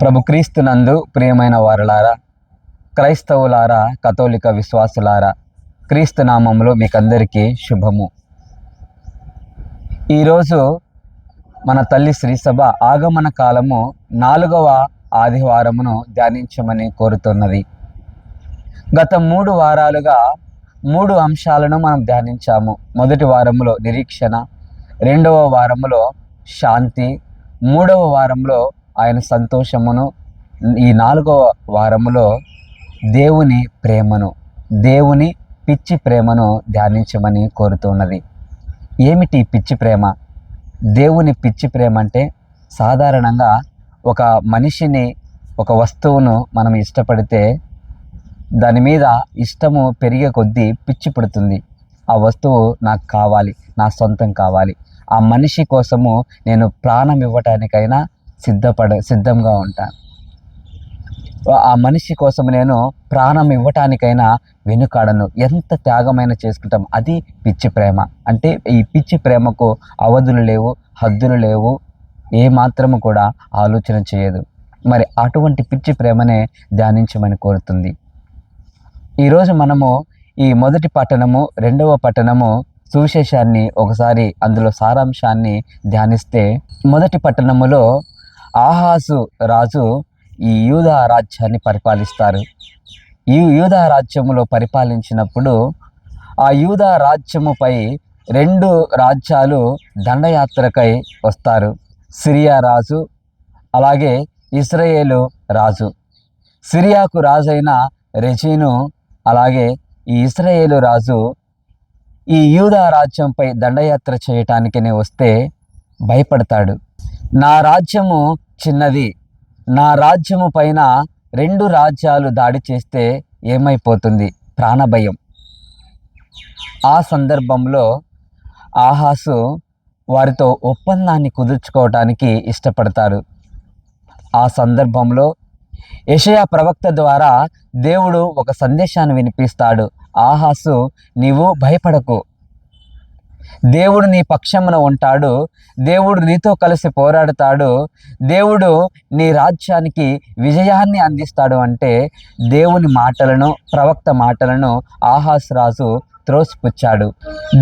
ప్రభు క్రీస్తునందు ప్రియమైన వారులారా క్రైస్తవులారా కథోలిక విశ్వాసులారా క్రీస్తు నామంలో మీకందరికీ శుభము. ఈరోజు మన తల్లి శ్రీసభ ఆగమన కాలము నాలుగవ ఆదివారమును ధ్యానించమని కోరుతున్నది. గత మూడు వారాలుగా మూడు అంశాలను మనం ధ్యానించాము. మొదటి వారములో నిరీక్షణ రెండవ వారములో శాంతి మూడవ వారంలో ఆయన సంతోషమును ఈ నాలుగవ వారములో దేవుని ప్రేమను దేవుని పిచ్చి ప్రేమను ధ్యానించమని కోరుతున్నది. ఏమిటి పిచ్చి ప్రేమ? దేవుని పిచ్చి ప్రేమ అంటే సాధారణంగా ఒక మనిషిని ఒక వస్తువును మనం ఇష్టపడితే దాని మీద ఇష్టము పెరిగే కొద్దీ పిచ్చి పుడుతుంది. ఆ వస్తువు నాకు కావాలి నా సొంతం కావాలి. ఆ మనిషి కోసము నేను ప్రాణం ఇవ్వటానికైనా సిద్ధపడ సిద్ధంగా ఉంటాను ఆ మనిషి కోసం నేను ప్రాణం ఇవ్వటానికైనా వెనుకాడను. ఎంత త్యాగమైన చేసుకుంటాం అది పిచ్చి ప్రేమ. అంటే ఈ పిచ్చి ప్రేమకు అవధులు లేవు హద్దులు లేవు ఏ మాత్రము కూడా ఆలోచన చేయదు. మరి అటువంటి పిచ్చి ప్రేమనే ధ్యానించమని కోరుతుంది. ఈరోజు మనము ఈ మొదటి పట్టణము రెండవ పట్టణము సువిశేషాన్ని ఒకసారి అందులో సారాంశాన్ని ధ్యానిస్తే మొదటి పట్టణములో ఆహాసు రాజు ఈ యూదా రాజ్యాన్ని పరిపాలిస్తారు. ఈ యూదా రాజ్యములో పరిపాలించినప్పుడు ఆ యూదా రాజ్యముపై రెండు రాజ్యాలు దండయాత్రకై వస్తారు. సిరియా రాజు అలాగే ఇస్రాయేలు రాజు. సిరియాకు రాజైన రెజీను అలాగే ఈ ఇస్రాయేలు రాజు ఈ యూదా రాజ్యంపై దండయాత్ర చేయటానికనే వస్తే భయపడతాడు. నా రాజ్యము చిన్నది. నా రాజ్యము పైన రెండు రాజ్యాలు దాడి చేస్తే ఏమైపోతుంది? ప్రాణభయం. ఆ సందర్భంలో ఆహాసు వారితో ఒప్పందాన్ని కుదుర్చుకోవటానికి ఇష్టపడతారు. ఆ సందర్భంలో యషయా ప్రవక్త ద్వారా దేవుడు ఒక సందేశాన్ని వినిపిస్తాడు. ఆహాసు నీవు భయపడకు. దేవుడు నీ పక్షమున ఉంటాడు. దేవుడు నీతో కలిసి పోరాడుతాడు. దేవుడు నీ రాజ్యానికి విజయాన్ని అందిస్తాడు అంటే దేవుని మాటలను ప్రవక్త మాటలను ఆహాస్ రాజు త్రోసిపుచ్చాడు.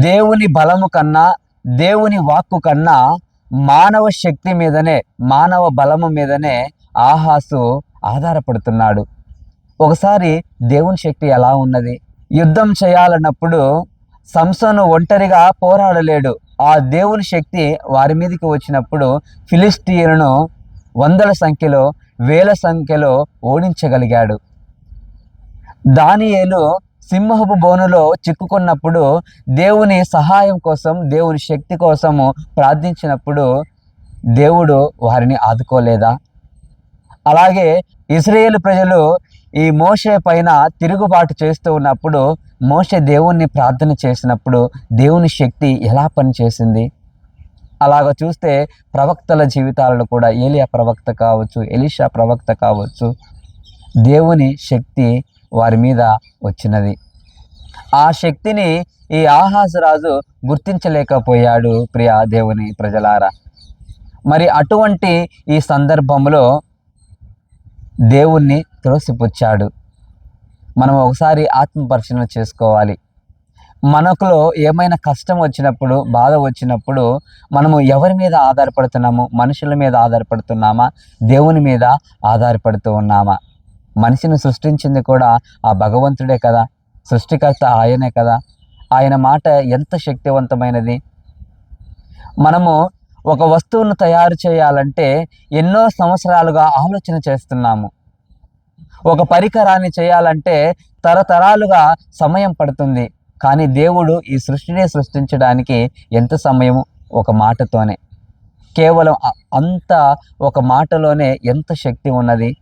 దేవుని బలము కన్నా దేవుని వాక్కు కన్నా మానవ శక్తి మీదనే మానవ బలము మీదనే ఆహాసు ఆధారపడుతున్నాడు. ఒకసారి దేవుని శక్తి ఎలా ఉన్నది? యుద్ధం చేయాలన్నప్పుడు సంసోను ఒంటరిగా పోరాడలేడు. ఆ దేవుని శక్తి వారి మీదకి వచ్చినప్పుడు ఫిలిస్టీయులను వందల సంఖ్యలో వేల సంఖ్యలో ఓడించగలిగాడు. దానియేలు సింహపు బోనులో చిక్కుకున్నప్పుడు దేవుని సహాయం కోసం దేవుని శక్తి కోసము ప్రార్థించినప్పుడు దేవుడు వారిని ఆదుకోలేదా? అలాగే ఇస్రాయేల్ ప్రజలు ఈ మోషే పైన తిరుగుబాటు చేస్తూ ఉన్నప్పుడు మోషే దేవుణ్ణి ప్రార్థన చేసినప్పుడు దేవుని శక్తి ఎలా పనిచేసింది? అలాగ చూస్తే ప్రవక్తల జీవితాలలో కూడా ఏలియా ప్రవక్త కావచ్చు ఎలిషా ప్రవక్త కావచ్చు దేవుని శక్తి వారి మీద వచ్చినది. ఆ శక్తిని ఈ ఆహాసరాజు గుర్తించలేకపోయాడు ప్రియా దేవుని ప్రజలారా. మరి అటువంటి ఈ సందర్భంలో దేవుణ్ణి త్రోసిపుచ్చాడు. మనం ఒకసారి ఆత్మపరిశీలన చేసుకోవాలి. మనకులో ఏమైనా కష్టం వచ్చినప్పుడు బాధ వచ్చినప్పుడు మనము ఎవరి మీద ఆధారపడుతున్నాము? మనుషుల మీద ఆధారపడుతున్నామా? దేవుని మీద ఆధారపడుతూ ఉన్నామా? మనిషిని సృష్టించింది కూడా ఆ భగవంతుడే కదా? సృష్టికర్త ఆయనే కదా? ఆయన మాట ఎంత శక్తివంతమైనది? మనము ఒక వస్తువును తయారు చేయాలంటే ఎన్నో సంవత్సరాలుగా ఆలోచన చేస్తున్నాము. ఒక పరికరాన్ని చేయాలంటే తరతరాలుగా సమయం పడుతుంది. కానీ దేవుడు ఈ సృష్టిని సృష్టించడానికి ఎంత సమయం ఒక మాటతోనే. కేవలం అంత ఒక మాటలోనే ఎంత శక్తి ఉన్నది?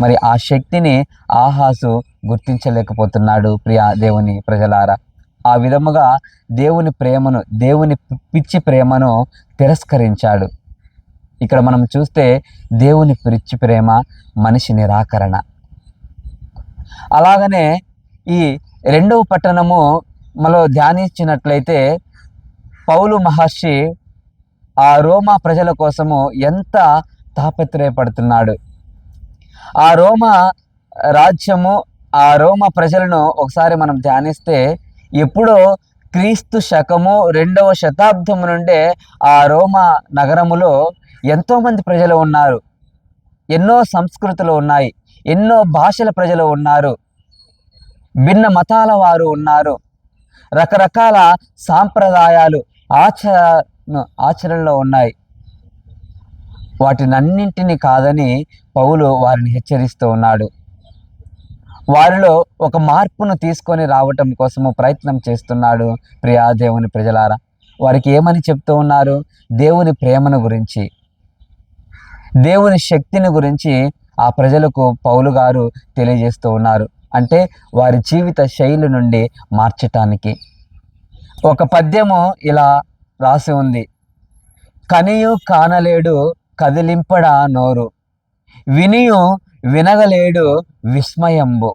మరి ఆ శక్తిని ఆహాసు గుర్తించలేకపోతున్నాడు ప్రియా దేవుని ప్రజలారా. ఆ విధముగా దేవుని ప్రేమను దేవుని పిచ్చి ప్రేమను తిరస్కరించాడు. ఇక్కడ మనం చూస్తే దేవుని పిచ్చి ప్రేమ మనిషి నిరాకరణ. అలాగనే ఈ రెండవ పట్టణము మనలో ధ్యానించినట్లయితే పౌలు మహర్షి ఆ రోమా ప్రజల కోసము ఎంత తాపత్రయపడుతున్నాడు. ఆ రోమ రాజ్యము ఆ రోమ ప్రజలను ఒకసారి మనం ధ్యానిస్తే ఎప్పుడో క్రీస్తు శకము రెండవ శతాబ్దము నుండే ఆ రోమా నగరములో ఎంతోమంది ప్రజలు ఉన్నారు. ఎన్నో సంస్కృతులు ఉన్నాయి. ఎన్నో భాషల ప్రజలు ఉన్నారు. భిన్న మతాల వారు ఉన్నారు. రకరకాల సాంప్రదాయాలు ఆచర ఆచరణలో ఉన్నాయి. వాటినన్నింటినీ కాదని పౌలు వారిని హెచ్చరిస్తూ ఉన్నాడు. వారిలో ఒక మార్పును తీసుకొని రావటం కోసము ప్రయత్నం చేస్తున్నాడు ప్రియా దేవుని ప్రజలారా. వారికి ఏమని చెప్తూ ఉన్నారు? దేవుని ప్రేమను గురించి. దేవుని శక్తిని గురించి ఆ ప్రజలకు పౌలు గారు తెలియజేస్తూ ఉన్నారు. అంటే వారి జీవిత శైలి నుండి మార్చటానికి. ఒక పద్యము ఇలా రాసి ఉంది. కనియు కానలేడు కదిలింపడా నోరు. వినియు వినగలేడు విస్మయంబు.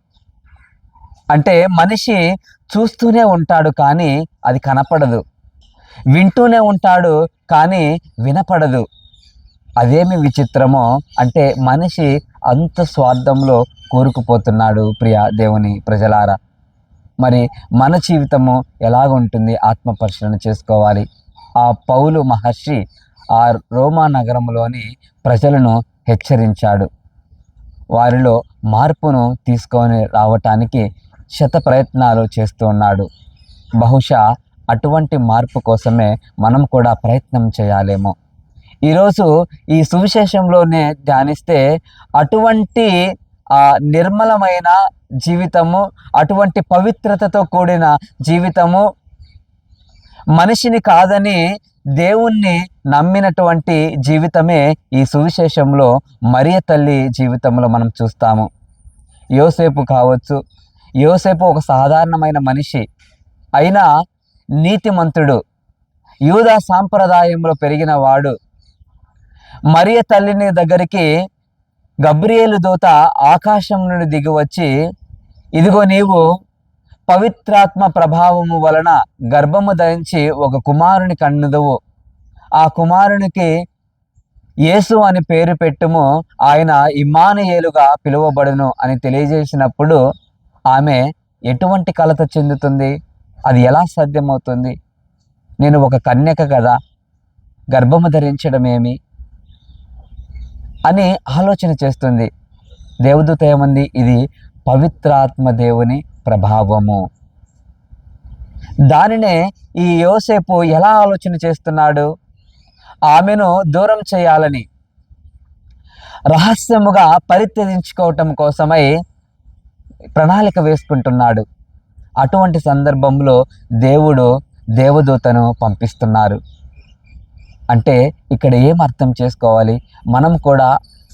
అంటే మనిషి చూస్తూనే ఉంటాడు కానీ అది కనపడదు. వింటూనే ఉంటాడు కానీ వినపడదు. అదేమి విచిత్రమో అంటే మనిషి అంత స్వార్థంలో కూరుకుపోతున్నాడు ప్రియ దేవుని ప్రజలారా. మరి మన జీవితము ఎలాగుంటుంది ఆత్మ పరిశీలన చేసుకోవాలి. ఆ పౌలు మహర్షి ఆ రోమా నగరంలోని ప్రజలను హెచ్చరించాడు. వారిలో మార్పును తీసుకొని రావటానికి శత ప్రయత్నాలు చేస్తూ ఉన్నాడు. బహుశా అటువంటి మార్పు కోసమే మనం కూడా ప్రయత్నం చేయాలేమో. ఈరోజు ఈ సువిశేషంలోనే ధ్యానిస్తే అటువంటి ఆ నిర్మలమైన జీవితము అటువంటి పవిత్రతతో కూడిన జీవితము మనిషిని కాదని దేవుణ్ణి నమ్మినటువంటి జీవితమే ఈ సువిశేషంలో మరియ తల్లి జీవితంలో మనం చూస్తాము. యోసేపు కావచ్చు యోసేపు ఒక సాధారణమైన మనిషి అయినా నీతిమంతుడు యూదా సాంప్రదాయంలో పెరిగిన వాడు. మరియ తల్లిని దగ్గరికి గబ్రియేలు దూత ఆకాశం నుండి దిగి వచ్చి ఇదిగో నీవు పవిత్రాత్మ ప్రభావము వలన గర్భము ధరించి ఒక కుమారుని కన్నుదువు. ఆ కుమారునికి యేసు అని పేరు పెట్టుము ఆయన ఇమానుయేలుగా పిలువబడును అని తెలియజేసినప్పుడు ఆమె ఎటువంటి కలత చెందుతుంది? అది ఎలా సాధ్యమవుతుంది? నేను ఒక కన్యక కదా గర్భము ధరించడం ఏమి అని ఆలోచన చేస్తుంది. దేవదూత ఏమంది? ఇది పవిత్రాత్మ దేవుని ప్రభావము. దానినే ఈ యోసేపు ఎలా ఆలోచన చేస్తున్నాడు? ఆమెను దూరం చేయాలని రహస్యముగా పరిత్యజించుకోవటం కోసమై ప్రణాళిక వేసుకుంటున్నాడు. అటువంటి సందర్భంలో దేవుడు దేవదూతను పంపిస్తున్నారు. అంటే ఇక్కడ ఏం అర్థం చేసుకోవాలి? మనం కూడా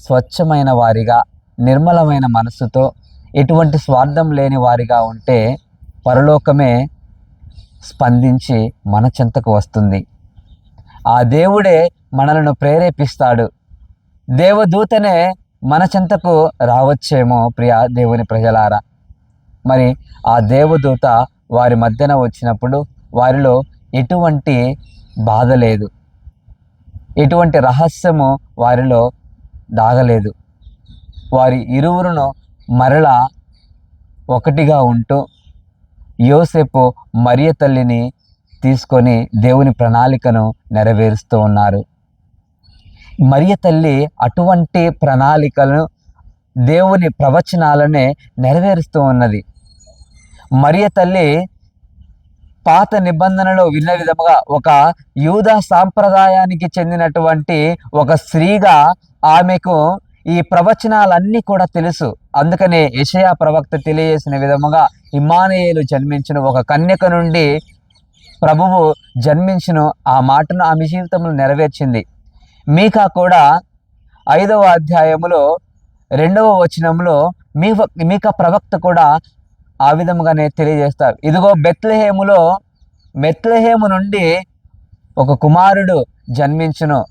స్వచ్ఛమైన వారిగా నిర్మలమైన మనసుతో ఎటువంటి స్వార్థం లేని వారిగా ఉంటే పరలోకమే స్పందించి మన చెంతకు వస్తుంది. ఆ దేవుడే మనలను ప్రేరేపిస్తాడు. దేవదూతనే మన చెంతకు రావచ్చేమో ప్రియ దేవుని ప్రజలారా. మరి ఆ దేవదూత వారి మధ్యన వచ్చినప్పుడు వారిలో ఎటువంటి బాధ లేదు. ఎటువంటి రహస్యము వారిలో దాగలేదు. వారి ఇరువురును మరల ఒకటిగా ఉంటూ యోసేపు మరియ తల్లిని తీసుకొని దేవుని ప్రణాళికను నెరవేరుస్తూ ఉన్నారు. మరియ తల్లి అటువంటి ప్రణాళికలను దేవుని ప్రవచనాలనే నెరవేరుస్తూ ఉన్నది. మరియ తల్లి పాత నిబంధనలో విన్న విధముగా ఒక యూద సాంప్రదాయానికి చెందినటువంటి ఒక స్త్రీగా ఆమెకు ఈ ప్రవచనాలన్నీ కూడా తెలుసు. అందుకనే యషయా ప్రవక్త తెలియజేసిన విధముగా ఇమానయేలు జన్మించిన. ఒక కన్యక నుండి ప్రభువు జన్మించిన. ఆ మాటను ఆమె జీవితంలో నెరవేర్చింది. మీకా కూడా ఐదవ అధ్యాయములో రెండవ వచనంలో మీ మీకా ప్రవక్త కూడా ఆ విధముగానే తెలియజేస్తారు. ఇదిగో బెత్లహేములో బెత్లహేము నుండి ఒక కుమారుడు జన్మించును.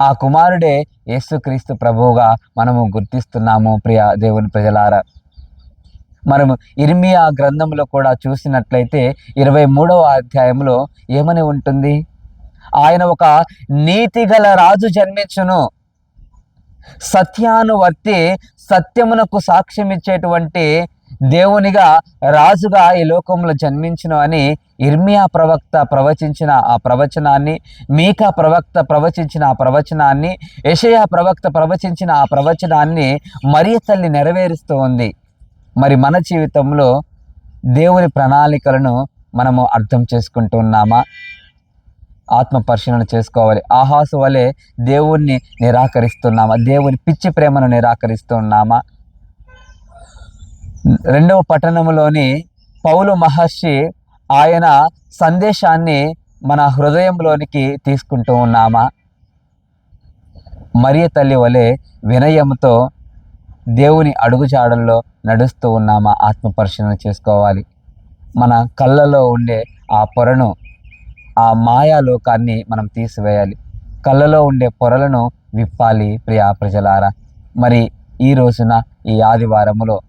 ఆ కుమారుడే యేసుక్రీస్తు ప్రభువుగా మనము గుర్తిస్తున్నాము ప్రియ దేవుని ప్రజలారా. మనము ఇర్మియా గ్రంథంలో కూడా చూసినట్లయితే ఇరవై మూడవ అధ్యాయంలో ఏమని ఉంటుంది? ఆయన ఒక నీతిగల రాజు జన్మించును. సత్యానువర్తి సత్యమునకు సాక్ష్యం ఇచ్చేటువంటి దేవునిగా రాజుగా ఈ లోకంలో జన్మించును అని ఇర్మియా ప్రవక్త ప్రవచించిన ఆ ప్రవచనాన్ని మీకా ప్రవక్త ప్రవచించిన ఆ ప్రవచనాన్ని యషయా ప్రవక్త ప్రవచించిన ఆ ప్రవచనాన్ని మరియ తల్లి నెరవేరుస్తూ ఉంది. మరి మన జీవితంలో దేవుని ప్రణాళికలను మనము అర్థం చేసుకుంటున్నామా ఆత్మ పరిశీలన చేసుకోవాలి. ఆహాసు వలె దేవుణ్ణి నిరాకరిస్తున్నామా? దేవుని పిచ్చి ప్రేమను నిరాకరిస్తున్నామా రెండవ పట్టణంలోని పౌలు మహర్షి ఆయన సందేశాన్ని మన హృదయంలోనికి తీసుకుంటూ ఉన్నామా? మరియ తల్లి వలె వినయంతో దేవుని అడుగుజాడల్లో నడుస్తూ ఉన్నామా? ఆత్మ పరిశీలన చేసుకోవాలి. మన కళ్ళలో ఉండే ఆ పొరను ఆ మాయాలోకాన్ని మనం తీసివేయాలి. కళ్ళలో ఉండే పొరలను విప్పాలి ప్రియా ప్రజలారా. మరి ఈ రోజున ఈ ఆదివారములో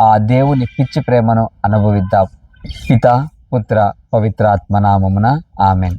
ఆ దేవుని పిచ్చి ప్రేమను అనుభవిద్దాం. పిత పుత్ర పవిత్రాత్మ నామమున. ఆమెన్.